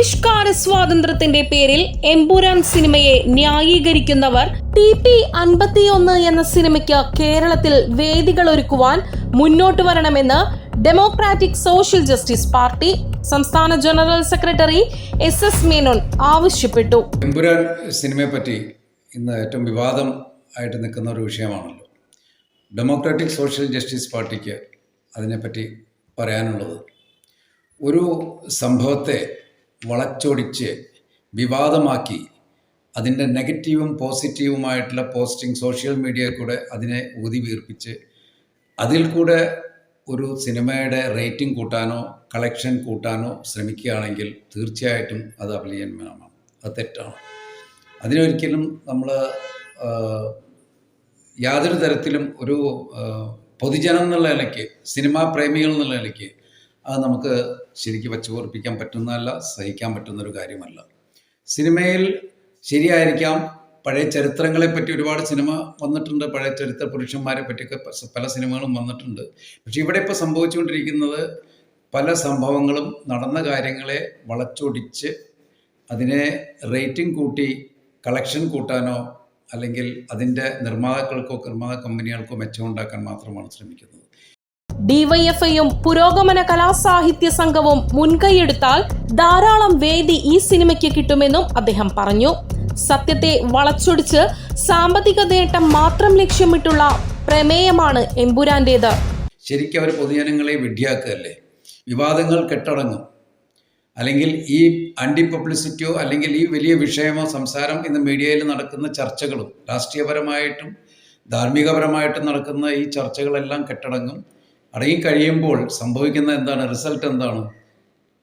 ആവിഷ്കാര സ്വാതന്ത്ര്യത്തിന്റെ പേരിൽ എംപുരാൻ സിനിമയെ ന്യായീകരിക്കുന്നവർ ടി പി അൻപത്തിയൊന്ന് എന്ന സിനിമയ്ക്ക് കേരളത്തിൽ വേദികൾ ഒരുക്കുവാൻ മുന്നോട്ട് വരണമെന്ന് ഡെമോക്രാറ്റിക് സോഷ്യൽ ജസ്റ്റിസ് പാർട്ടി സംസ്ഥാന general secretary S S Menon ആവശ്യപ്പെട്ടു. എംപുരാൻ സിനിമയെ പറ്റി ഇന്ന് ഏറ്റവും വിവാദം ആയിട്ട് നിൽക്കുന്ന ഒരു വിഷയമാണല്ലോ. ഡെമോക്രാറ്റിക് സോഷ്യൽ ജസ്റ്റിസ് പാർട്ടിക്ക് അതിനെപ്പറ്റി പറയാനുള്ളത്. ഒരു സംഭവത്തെ വളച്ചൊടിച്ച് വിവാദമാക്കി. അതിന്റെ നെഗറ്റീവും പോസിറ്റീവുമായിട്ടുള്ള പോസ്റ്റിംഗ് സോഷ്യൽ മീഡിയയിൽ കൂടെ അതിനെ ഊതി വീർപ്പിച്ച്. അതിൽ കൂടെ ഒരു സിനിമയുടെ റേറ്റിംഗ് കൂട്ടാനോ കളക്ഷൻ കൂട്ടാനോ ശ്രമിക്കുകയാണെങ്കിൽ തീർച്ചയായിട്ടും അത് അപലീയനമാണ് അത് തെറ്റാണ്. അതിനൊരിക്കലും നമ്മൾ യാതൊരു തരത്തിലും ഒരു പൊതുജനം എന്നുള്ള നിലയ്ക്ക് സിനിമാ പ്രേമികൾ എന്നുള്ള നിലയ്ക്ക് അത് നമുക്ക് ശരിക്ക് വച്ചു പൊറിപ്പിക്കാൻ പറ്റുന്നതല്ല സഹിക്കാൻ പറ്റുന്ന ഒരു കാര്യമല്ല. സിനിമയിൽ ശരിയായിരിക്കാം. പഴയ ചരിത്രങ്ങളെ പറ്റി ഒരുപാട് സിനിമ വന്നിട്ടുണ്ട്. പഴയ ചരിത്ര പുരുഷന്മാരെ പറ്റിയൊക്കെ പല സിനിമകളും വന്നിട്ടുണ്ട്. പക്ഷെ ഇവിടെ ഇപ്പോൾ സംഭവിച്ചുകൊണ്ടിരിക്കുന്നത് പല സംഭവങ്ങളും നടന്ന കാര്യങ്ങളെ വളച്ചൊടിച്ച് അതിനെ റേറ്റിംഗ് കൂട്ടി കളക്ഷൻ കൂട്ടാനോ അല്ലെങ്കിൽ അതിന്റെ നിർമ്മാതാക്കൾക്കോ നിർമ്മാതാ കമ്പനികൾക്കോ മെച്ചമുണ്ടാക്കാൻ മാത്രമാണ് ശ്രമിക്കുന്നത്. ഡിവൈഎഫ്ഐയും പുരോഗമന കലാസാഹിത്യ സംഘവും മുൻകൈയെടുത്താൽ ധാരാളം വേദി ഈ സിനിമയ്ക്ക് കിട്ടുമെന്നും അദ്ദേഹം പറഞ്ഞു. സത്യത്തെ വളച്ചൊടിച്ച് സാമ്പത്തിക നേട്ടം മാത്രം ലക്ഷ്യമിട്ടുള്ള പ്രമേയമാണ് എമ്പുരാന്റേത്. ശരിക്കും അവർ പൊതുജനങ്ങളെ വിഡ്ഢിയാക്കുകയല്ലേ വിവാദങ്ങൾ കെട്ടടങ്ങും. അല്ലെങ്കിൽ ഈ ആന്റി പബ്ലിസിറ്റിയോ അല്ലെങ്കിൽ ഈ വലിയ വിഷയമോ സംസാരം ഇന്ന് മീഡിയയിൽ നടക്കുന്ന ചർച്ചകളും രാഷ്ട്രീയപരമായിട്ടും ധാർമ്മികപരമായിട്ടും നടക്കുന്ന ഈ ചർച്ചകളെല്ലാം കെട്ടടങ്ങും. അടങ്ങിക്കഴിയുമ്പോൾ സംഭവിക്കുന്ന എന്താണ്? റിസൾട്ട് എന്താണ്?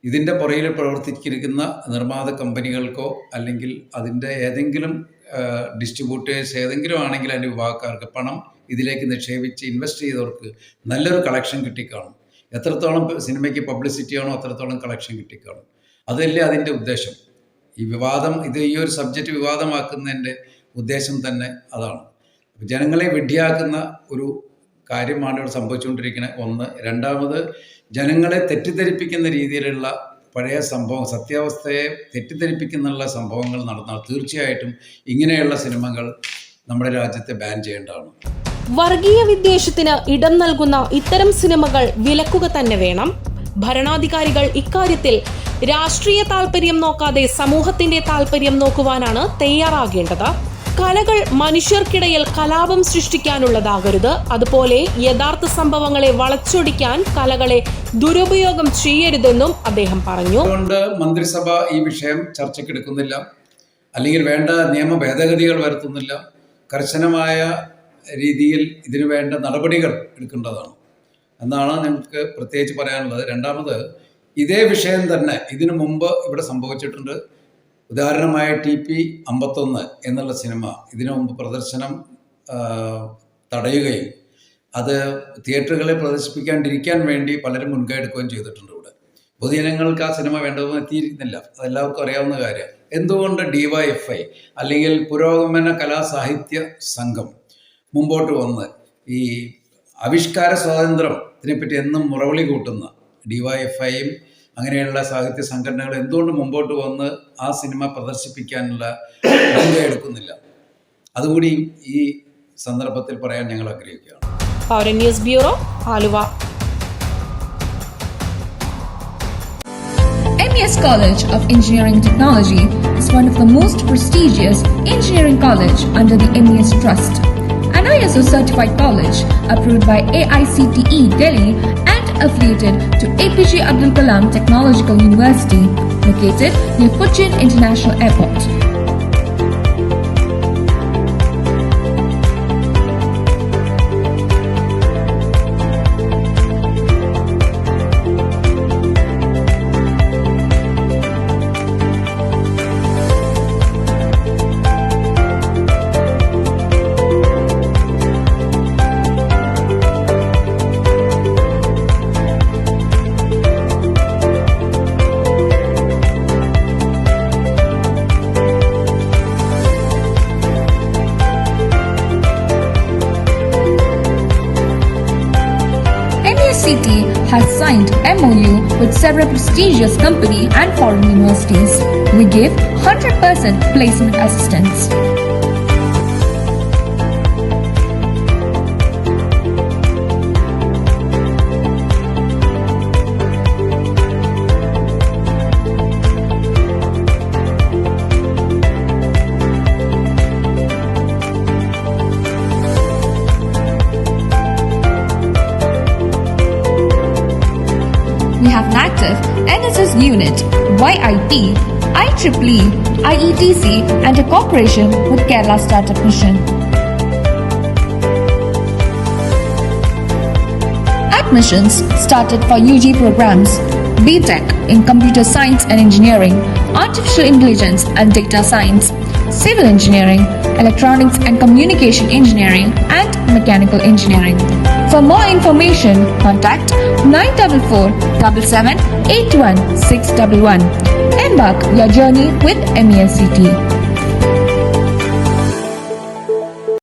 ഇതിന്റെ പുറയിൽ പ്രവർത്തിച്ചിരിക്കുന്ന നിർമ്മാത കമ്പനികൾക്കോ അല്ലെങ്കിൽ അതിന്റെ ഏതെങ്കിലും ഡിസ്ട്രിബ്യൂട്ടേഴ്സ് ഏതെങ്കിലും ആണെങ്കിൽ അതിന്റെ വിഭാഗക്കാർക്ക് പണം ഇതിലേക്ക് നിക്ഷേപിച്ച് ഇൻവെസ്റ്റ് ചെയ്തവർക്ക് നല്ലൊരു കളക്ഷൻ കിട്ടിക്കാണും. എത്രത്തോളം സിനിമയ്ക്ക് പബ്ലിസിറ്റി ആണോ അത്രത്തോളം കളക്ഷൻ കിട്ടിക്കാണും. അതല്ലേ അതിന്റെ ഉദ്ദേശം. ഈ വിവാദം ഇത് ഈ ഒരു സബ്ജക്റ്റ് വിവാദമാക്കുന്നതിന്റെ ഉദ്ദേശം തന്നെ അതാണ്. ജനങ്ങളെ വിഡ്ഢിയാക്കുന്ന ഒരു കാര്യമാണ് ഇവിടെ സംഭവിച്ചുകൊണ്ടിരിക്കുന്നത്. ഒന്ന്. രണ്ടാമത് ജനങ്ങളെ തെറ്റിദ്ധരിപ്പിക്കുന്ന രീതിയിലുള്ള പഴയ സംഭവം സത്യാവസ്ഥയെ തെറ്റിദ്ധരിപ്പിക്കുന്നുള്ള സംഭവങ്ങൾ നടന്നാൽ തീർച്ചയായിട്ടും ഇങ്ങനെയുള്ള സിനിമകൾ നമ്മുടെ രാജ്യത്തെ ബാൻ ചെയ്യേണ്ടതാണ്. വർഗീയ വിദ്വേഷത്തിന് ഇടം നൽകുന്ന ഇത്തരം സിനിമകൾ വിലക്കുക തന്നെ വേണം. ഭരണാധികാരികൾ ഇക്കാര്യത്തിൽ രാഷ്ട്രീയ താല്പര്യം നോക്കാതെ സമൂഹത്തിന്റെ താല്പര്യം നോക്കുവാനാണ് തയ്യാറാകേണ്ടത്. കലകൾ മനുഷ്യർക്കിടയിൽ കലാപം സൃഷ്ടിക്കാനുള്ളതാകരുത്. അതുപോലെ യഥാർത്ഥ സംഭവങ്ങളെ വളച്ചൊടിക്കാൻ കലകളെ ദുരുപയോഗം ചെയ്യരുതെന്നും അദ്ദേഹം പറഞ്ഞു. അതുകൊണ്ട് മന്ത്രിസഭ ഈ വിഷയം ചർച്ചയ്ക്കെടുക്കുന്നില്ല. അല്ലെങ്കിൽ വേണ്ട നിയമ ഭേദഗതികൾ വരുത്തുന്നില്ല. കർശനമായ രീതിയിൽ ഇതിനു വേണ്ട നടപടികൾ എടുക്കേണ്ടതാണ്. എന്നാണ് ഞങ്ങൾക്ക് പ്രത്യേകിച്ച് പറയാനുള്ളത്. രണ്ടാമത് ഇതേ വിഷയം തന്നെ ഇതിനു മുമ്പ് ഇവിടെ സംഭവിച്ചിട്ടുണ്ട്. ഉദാഹരണമായ ടി പി അമ്പത്തൊന്ന് എന്നുള്ള സിനിമ ഇതിനു മുമ്പ് പ്രദർശനം തടയുകയും അത് തിയേറ്ററുകളെ പ്രദർശിപ്പിക്കാണ്ടിരിക്കാൻ വേണ്ടി പലരും മുൻകൈ എടുക്കുകയും ചെയ്തിട്ടുണ്ട് ഇവിടെ. പൊതുജനങ്ങൾക്ക് ആ സിനിമ വേണ്ടതെന്ന് എത്തിയിരുന്നില്ല അതെല്ലാവർക്കും അറിയാവുന്ന കാര്യം. എന്തുകൊണ്ട് ഡിവൈഎഫ്ഐ അല്ലെങ്കിൽ പുരോഗമന കലാസാഹിത്യ സംഘം മുമ്പോട്ട് വന്ന് ഈ ആവിഷ്കാര സ്വാതന്ത്ര്യത്തിനെപ്പറ്റി എന്നും മുറവിളി കൂട്ടുന്ന ഡിവൈഎഫ്ഐയും അങ്ങനെയുള്ള സാഹിത്യ സംഘടനകൾ എന്തുകൊണ്ട് മുമ്പോട്ട് വന്ന് ആ സിനിമ പ്രദർശിപ്പിക്കാനുള്ള എടുക്കുന്നില്ല അതുകൂടി ഈ സന്ദർഭത്തിൽ പറയാൻ ഞങ്ങൾ ആഗ്രഹിക്കുകയാണ് പൗരൻ news bureau Aluva MES College of Engineering Technology is one of the most prestigious engineering college under the MES Trust. An ISO certified college approved by AICTE Delhi and affiliated to APJ Abdul Kalam Technological University located near Cochin International Airport. Has signed MOU with several prestigious company and foreign universities. We give 100% placement assistance. Unit, YIT, IEEE, IETC, and a cooperation with Kerala Startup Mission. Admissions started for UG programs BTech in Computer Science and Engineering, Artificial Intelligence and Data Science, Civil Engineering, Electronics and Communication Engineering, and Mechanical Engineering. For more information, contact 944 77 81 611. Embark your journey with MESCT.